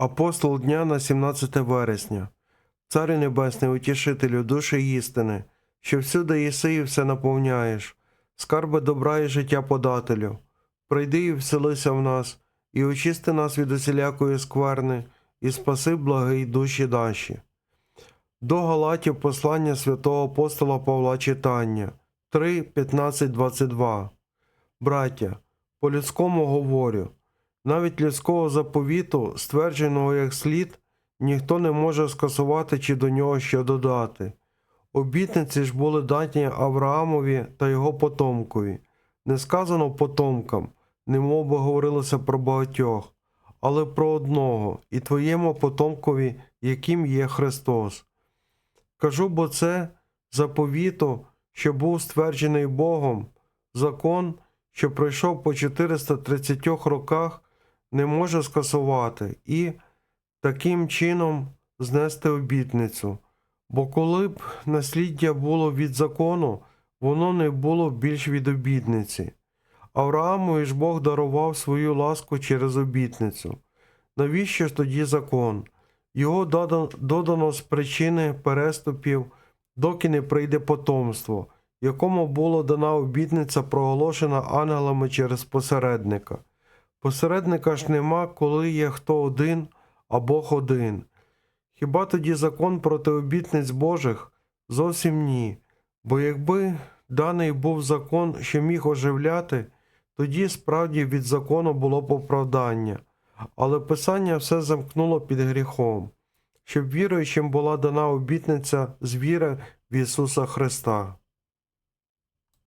Апостол дня на 17 вересня. Царю Небесний, утішителю душі істини, що всюди єси і все наповняєш, скарби добра і життя подателю. Прийди і вселися в нас, і очисти нас від усілякої скверни, і спаси благий душі наші. До Галатів послання святого апостола Павла читання 3, 15, 22. Браття, по людському говорю, навіть людського заповіту, ствердженого як слід, ніхто не може скасувати чи до нього що додати. Обітниці ж були дані Авраамові та його потомкові. Не сказано потомкам, немов би говорилося про багатьох, але про одного, і твоєму потомкові, яким є Христос. Кажу, бо це заповіту, що був стверджений Богом, закон, що пройшов по 430 роках, не може скасувати і таким чином знести обітницю. Бо коли б насліддя було від закону, воно не було б більш від обітниці. Аврааму ж Бог дарував свою ласку через обітницю. Навіщо ж тоді закон? Його додано з причини переступів, доки не прийде потомство, якому була дана обітниця, проголошена ангелами через посередника. Посередника ж нема, коли є хто один, а Бог один. Хіба тоді закон проти обітниць Божих? Зовсім ні. Бо якби даний був закон, що міг оживляти, тоді справді від закону було б оправдання. Але Писання все замкнуло під гріхом, щоб віруючим була дана обітниця з віри в Ісуса Христа.